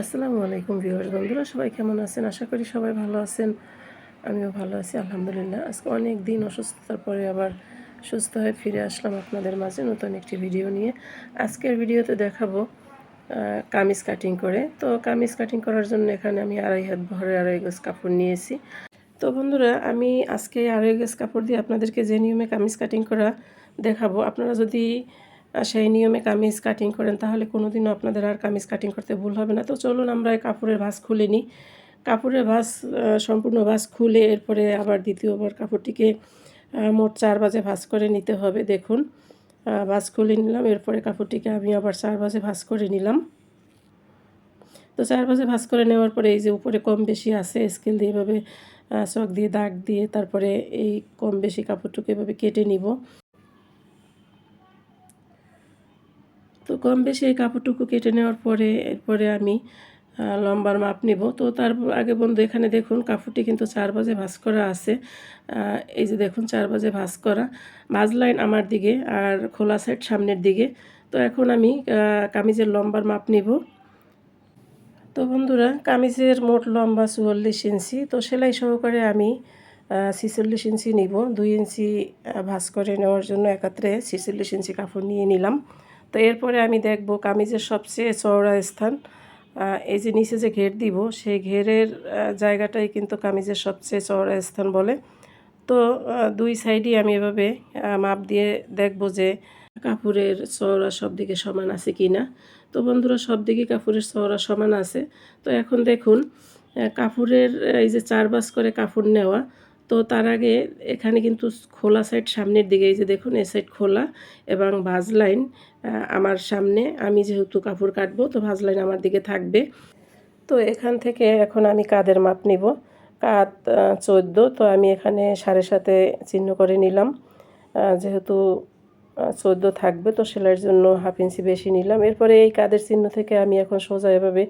আসসালামু আলাইকুম ভিউয়ার্স। বন্ধুরা, সবাই কেমন আছেন? আশা করি সবাই ভালো আছেন। আমিও ভালো আছি, আলহামদুলিল্লাহ। আজকে অনেক দিন অসুস্থতার পরে আবার সুস্থ হয়ে ফিরে আসলাম আপনাদের মাঝে নতুন একটি ভিডিও নিয়ে। আজকের ভিডিওতে দেখাবো কামিজ কাটিং করে। তো কামিজ কাটিং করার জন্য এখানে আমি আড়াই হাত ভরে আড়াই গজ কাপড় নিয়েছি। তো বন্ধুরা, আমি আজকে আড়াই গজ কাপড় দিয়ে আপনাদেরকে যে নিয়মে কামিজ কাটিং করা দেখাবো, আপনারা যদি সেই নিয়মে কামিজ কাটিং করেন, তাহলে কোনোদিনও আপনাদের আর কামিজ কাটিং করতে ভুল হবে না। তো চলুন আমরা কাপড়ের ভাঁজ খুলে নিই। কাপড়ের ভাঁজ সম্পূর্ণ ভাঁজ খুলে এরপরে আবার দ্বিতীয়বার কাপড়টিকে মোট চার বাজে ভাঁজ করে নিতে হবে। দেখুন ভাঁজ খুলে নিলাম, এরপরে কাপড়টিকে আমি আবার চার বাজে ভাঁজ করে নিলাম। তো চার বাজে ভাঁজ করে নেওয়ার পরে এই যে উপরে কম বেশি আছে স্কেল দিয়ে এভাবে চক দিয়ে দাগ দিয়ে তারপরে এই কম বেশি কাপড়টুকু এভাবে কেটে নিব। তো কম বেশি এই কাপড়টুকু কেটে নেওয়ার পরে, এরপরে আমি লম্বার মাপ নিব। তো তার আগে বন্ধু এখানে দেখুন, কাপড়টি কিন্তু চার বাজে ভাঁজ করা আছে। এই যে দেখুন, চার বাজে ভাঁজ করা। ভাঁজ লাইন আমার দিকে আর খোলা সাইড সামনের দিকে। তো এখন আমি কামিজের লম্বার মাপ নিব। তো বন্ধুরা, কামিজের মোট লম্বা চুয়াল্লিশ ইঞ্চি। তো সেলাই সহকারে আমি ছিচল্লিশ ইঞ্চি নিব। দুই ইঞ্চি ভাঁজ করে নেওয়ার জন্য একাত্রে ছিচল্লিশ ইঞ্চি কাপড় নিয়ে নিলাম। তো এরপরে আমি দেখব কামিজের সবচেয়ে চওড়া স্থান। এই যে নিচে যে ঘের দিব, সেই ঘেরের জায়গাটাই কিন্তু কামিজের সবচেয়ে চওড়া স্থান বলে। তো দুই সাইডই আমি এভাবে মাপ দিয়ে দেখব যে কাপড়ের চওড়া সব দিকে সমান আছে কি না। তো বন্ধুরা সব দিকে কাপড়ের চওড়া সমান আছে। তো এখন দেখুন কাপড়ের এই যে চার বাস করে কাপড় নেওয়া তো তার আগে এখানে কিন্তু খোলা সাইড সামনের দিকে, এই যে দেখুন এ সাইড খোলা এবং ভাজ লাইন আমার সামনে আমি যেহেতু কাপড় কাটবো, তো ভাজ লাইন আমার দিকে থাকবে। তো এখান থেকে এখন আমি কাদের মাপ নিব? কাত চোদ্দ, তো আমি এখানে সাড়ে সাথে চিহ্ন করে নিলাম। যেহেতু চোদ্দ থাকবে, তো সেলাইয়ের জন্য হাফ ইঞ্চি বেশি নিলাম। এরপরে এই কাদের চিহ্ন থেকে আমি এখন সোজা এভাবে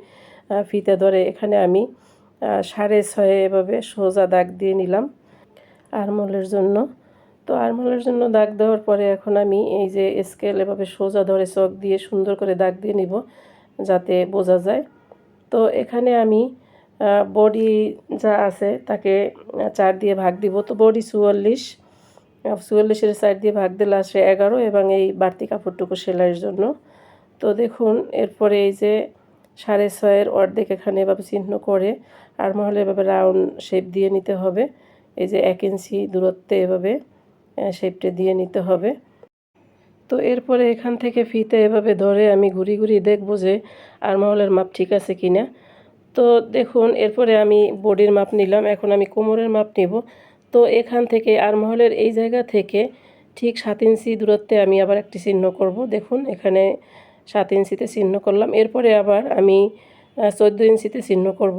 ফিতে ধরে এখানে আমি সাড়ে ছয়ে এভাবে সোজা দাগ দিয়ে নিলাম। আরমোলের জন্য। তো আরমোলের জন্য দাগ দেওয়ার পরে এখন আমি এই যে স্কেল এভাবে সোজা ধরে চক দিয়ে সুন্দর করে দাগ দিয়ে নিব, যাতে বোঝা যায়। তো এখানে আমি বডি যা আছে তাকে চার দিয়ে ভাগ দিব। তো বডি চুয়াল্লিশ চুয়াল্লিশের সাইড দিয়ে ভাগ দিলে আসে এগারো এবং এই বাড়তি কাপড়টুকু সেলাইয়ের জন্য। তো দেখুন, এরপরে এই যে সাড়ে ছয়ের অর্ধেক এখানে এভাবে চিহ্ন করে আর মহলে এভাবে রাউন্ড শেপ দিয়ে নিতে হবে। এই যে এক ইঞ্চি দূরত্বে এভাবে শেপটা দিয়ে নিতে হবে। তো এরপরে এখান থেকে ফিতে এভাবে ধরে আমি ঘুরি ঘুরি দেখব যে আরমহলের মাপ ঠিক আছে কি না তো দেখুন, এরপরে আমি বডির মাপ নিলাম, এখন আমি কোমরের মাপ নিব। তো এখান থেকে আরমহলের এই জায়গা থেকে ঠিক সাত ইঞ্চি দূরত্বে আমি আবার একটি চিহ্ন করব। দেখুন, এখানে সাত ইঞ্চিতে চিহ্ন করলাম। এরপরে আবার আমি চোদ্দ ইঞ্চিতে চিহ্ন করব।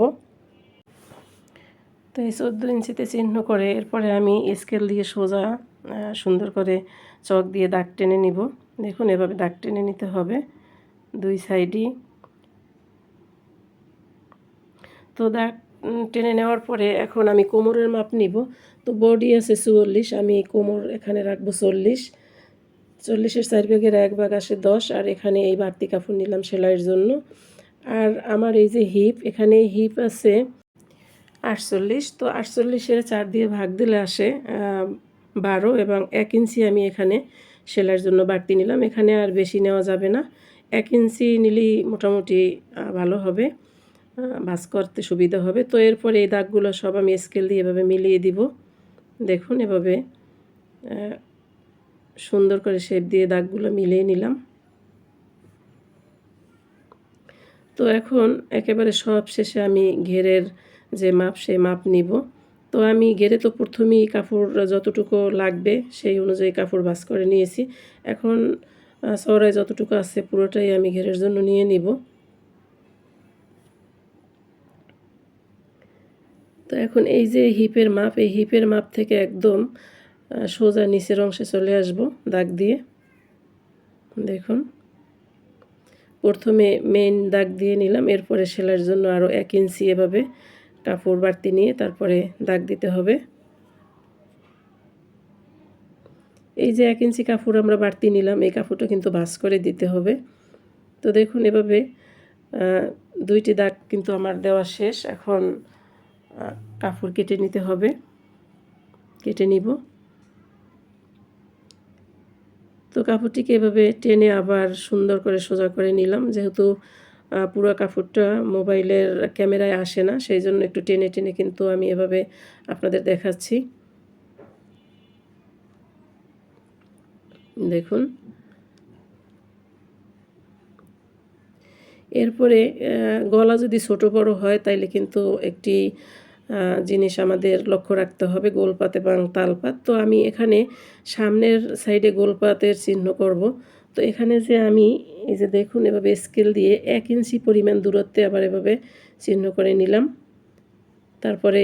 তো এই চোদ্দ ইঞ্চিতে চিহ্ন করে এরপরে আমি স্কেল দিয়ে সোজা সুন্দর করে চক দিয়ে দাগ টেনে নিব। দেখুন, এভাবে দাগ টেনে নিতে হবে দুই সাইডই তো দাগ টেনে নেওয়ার পরে এখন আমি কোমরের মাপ নিব। তো বডি আছে চুয়াল্লিশ, আমি কোমর এখানে রাখব চল্লিশ। চল্লিশের চার ভাগের এক ভাগ আসে দশ, আর এখানে এই বাড়তি কাপড় নিলাম সেলাইয়ের জন্য। আর আমার এই যে হিপ এখানে হিপ আছে আটচল্লিশ। তো আটচল্লিশের চার দিয়ে ভাগ দিলে আসে বারো এবং এক ইঞ্চি আমি এখানে সেলাইয়ের জন্য বাড়তি নিলাম। এখানে আর বেশি নেওয়া যাবে না। এক ইঞ্চি নিলেই মোটামুটি ভালো হবে। আহ, করতে সুবিধা হবে। তো এরপরে এই দাগগুলো সব আমি স্কেল দিয়ে এভাবে মিলিয়ে দিব। দেখুন এভাবে সুন্দর করে শেপ দিয়ে দাগগুলো মিলিয়ে নিলাম। তো এখন একেবারে সব শেষে আমি ঘেরের যে মাপ, সেই মাপ নিব। তো আমি ঘেরে তো প্রথমেই কাপড় যতটুকু লাগবে সেই অনুযায়ী কাপড় ভাঁজ করে নিয়েছি। এখন চওড়ায় যতটুকু আছে পুরোটাই আমি ঘেরের জন্য নিয়ে নিব। তো এখন এই যে হিপের মাপ, এই হিপের মাপ থেকে একদম সোজা নিচের অংশে চলে আসব দাগ দিয়ে। দেখুন। প্রথমে মেইন দাগ দিয়ে নিলাম, এরপরে সেলাইয়ের জন্য আরও এক ইঞ্চি এভাবে কাপড় বাড়তি নিয়ে তারপরে দাগ দিতে হবে। এই যে এক ইঞ্চি কাপড় আমরা বাড়তি নিলাম, এই কাপড়টা কিন্তু ভাঁজ করে দিতে হবে। তো দেখুন, এভাবে দুইটি দাগ কিন্তু আমার দেওয়া শেষ। এখন কাপড় কেটে নিতে হবে। কেটে নিব। তো কাপড়টিকে এভাবে টেনে আবার সুন্দর করে সোজা করে নিলাম। যেহেতু পুরো কাপড়টা মোবাইলের ক্যামেরায় আসে না, সেই জন্য একটু টেনে টেনে কিন্তু আমি এভাবে আপনাদের দেখাচ্ছি। দেখুন। এরপরে গলা যদি ছোট বড় হয়, তাইলে কিন্তু একটি জিনিস আমাদের লক্ষ্য রাখতে হবে, গোলপাত এবং তালপাত। তো আমি এখানে সামনের সাইডে গোলপাতের চিহ্ন করব। তো এখানে যে আমি এই যে দেখুন, এভাবে স্কেল দিয়ে এক ইঞ্চি পরিমাণ দূরত্বে আবার এভাবে চিহ্ন করে নিলাম। তারপরে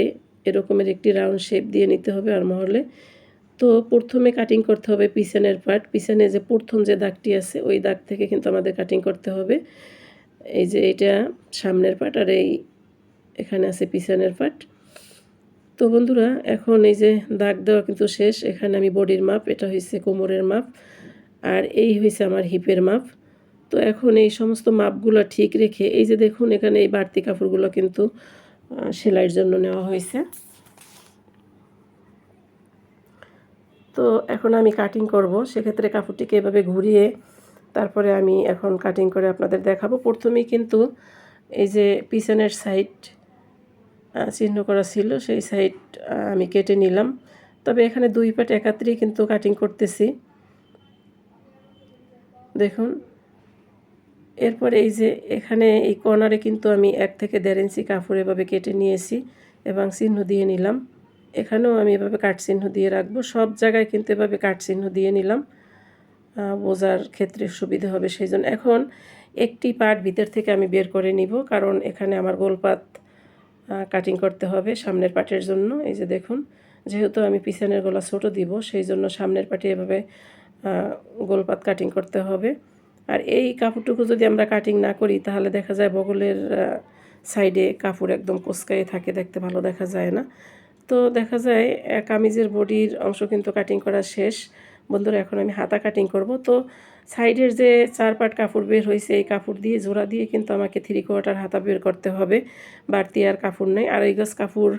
এরকমের একটি রাউন্ড শেপ দিয়ে নিতে হবে আর মহলে তো প্রথমে কাটিং করতে হবে পিছনের পার্ট পিছনে যে প্রথম যে দাগটি আছে, ওই দাগ থেকে কিন্তু আমাদের কাটিং করতে হবে। এই যে এটা সামনের পার্ট আর এই এখানে আছে পিছনের পার্ট তো বন্ধুরা, এখন এই যে দাগ দেওয়া কিন্তু শেষ। এখানে আমি বডির মাপ, এটা হয়েছে কোমরের মাপ। আর এই হয়েছে আমার হিপের মাপ। তো এখন এই সমস্ত মাপগুলো ঠিক রেখে, এই যে দেখুন এখানে এই বাড়তি কাপড়গুলো কিন্তু সেলাইয়ের জন্য নেওয়া হয়েছে তো এখন আমি কাটিং করব। সেক্ষেত্রে কাপড়টিকে এভাবে ঘুরিয়ে তারপরে আমি এখন কাটিং করে আপনাদের দেখাবো। প্রথমেই কিন্তু এই যে পিছনের সাইড চিহ্ন করা ছিল, সেই সাইড আমি কেটে নিলাম। তবে এখানে দুই পাট একাত্রেই কিন্তু কাটিং করতেছি। দেখুন। এরপরে এই যে এখানে এই কর্নারে কিন্তু আমি এক থেকে দেড় ইঞ্চি কাপড় এভাবে কেটে নিয়েছি এবং চিহ্ন দিয়ে নিলাম। এখানেও আমি এভাবে কাট চিহ্ন দিয়ে রাখব। সব জায়গায় কিন্তু এভাবে কাট চিহ্ন দিয়ে নিলাম। বোঝার ক্ষেত্রে সুবিধা হবে সেই জন্য এখন একটি পার্ট ভিতর থেকে আমি বের করে নিব কারণ এখানে আমার গোলপাত কাটিং করতে হবে সামনের পাটের জন্য। এই যে দেখুন, যেহেতু আমি পিছনের গলা ছোট দিব সেই জন্য সামনের পাটে এভাবে গোলপাত কাটিং করতে হবে। আর এই কাপড়টুকু যদি আমরা কাটিং না করি, তাহলে দেখা যায় বগলের সাইডে কাপড় একদম কোসকায়ে থাকে, দেখতে ভালো দেখা যায় না। তো দেখা যায় কামিজের বডির অংশ কিন্তু কাটিং করা শেষ। বন্ধুরা, এখন আমি হাতা কাটিং করব। তো সাইডের যে চার পাট কাপড় বের হয়েছে এই কাপড় দিয়ে, জোড়া দিয়ে কিন্তু আমাকে থ্রি কোয়ার্টার হাতা বের করতে হবে। বাড়তি আর কাপড় নেই। আড়াই গজ কাপড়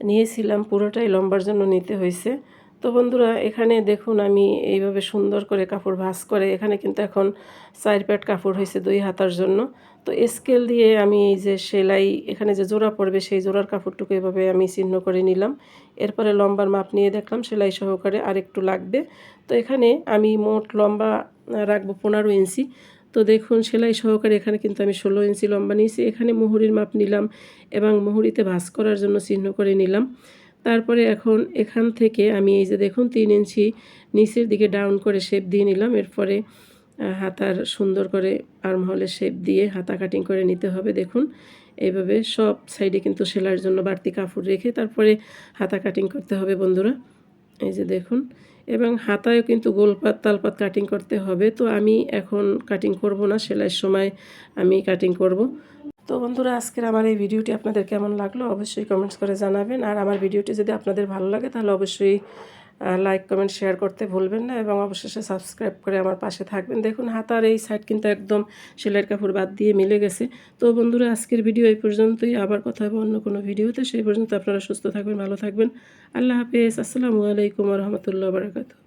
নিয়েছিলাম, পুরোটাই লম্বার জন্য নিতে হয়েছে তো বন্ধুরা, এখানে দেখুন আমি এইভাবে সুন্দর করে কাপড় ভাঁজ করে এখানে কিন্তু এখন চার প্যাট কাপড় হয়েছে দুই হাতার জন্য। তো স্কেল দিয়ে আমি এই যে সেলাই, এখানে যে জোড়া পড়বে সেই জোড়ার কাপড়টুকু এভাবে আমি চিহ্ন করে নিলাম। এরপরে লম্বার মাপ নিয়ে দেখলাম, সেলাই সহকারে আরেকটু লাগবে। তো এখানে আমি মোট লম্বা রাখব পনেরো ইঞ্চি। তো দেখুন, সেলাই সহকারে এখানে কিন্তু আমি ষোলো ইঞ্চি লম্বা নিয়েছি। এখানে মুহুরির মাপ নিলাম এবং মুহুরিতে ভাঁজ করার জন্য চিহ্ন করে নিলাম। তারপরে এখন এখান থেকে আমি এই যে দেখুন তিন ইঞ্চি নিচের দিকে ডাউন করে শেপ দিয়ে নিলাম। এরপরে হাতার সুন্দর করে আর্ম হলে শেপ দিয়ে হাতা কাটিং করে নিতে হবে। দেখুন, এইভাবে সব সাইডে কিন্তু সেলাইয়ের জন্য বাড়তি কাপড় রেখে তারপরে হাতা কাটিং করতে হবে বন্ধুরা। এই যে দেখুন, এবং হাতায়ও কিন্তু গোলপাত তালপাত কাটিং করতে হবে। তো আমি এখন কাটিং করব না, সেলাইয়ের সময় আমি কাটিং করব। তো বন্ধুরা, আজকের আমার এই ভিডিওটি আপনাদের কেমন লাগল অবশ্যই কমেন্টস করে জানাবেন। আর আমার ভিডিওটি যদি আপনাদের ভালো লাগে, তাহলে অবশ্যই লাইক কমেন্ট শেয়ার করতে ভুলবেন না এবং অবশেষে সাবস্ক্রাইব করে আমার পাশে থাকবেন। দেখুন হাতার এই সাইড কিন্তু একদম সেলাইয়ের কাপড় বাদ দিয়ে মিলে গেছে। তো বন্ধুরা, আজকের ভিডিও এই পর্যন্তই। আবার কথা হবে অন্য কোনো ভিডিওতে। সেই পর্যন্ত আপনারা সুস্থ থাকবেন, ভালো থাকবেন। আল্লাহ হাফেজ। আসসালামু আলাইকুম রহমতুল্লাহ বারকাতু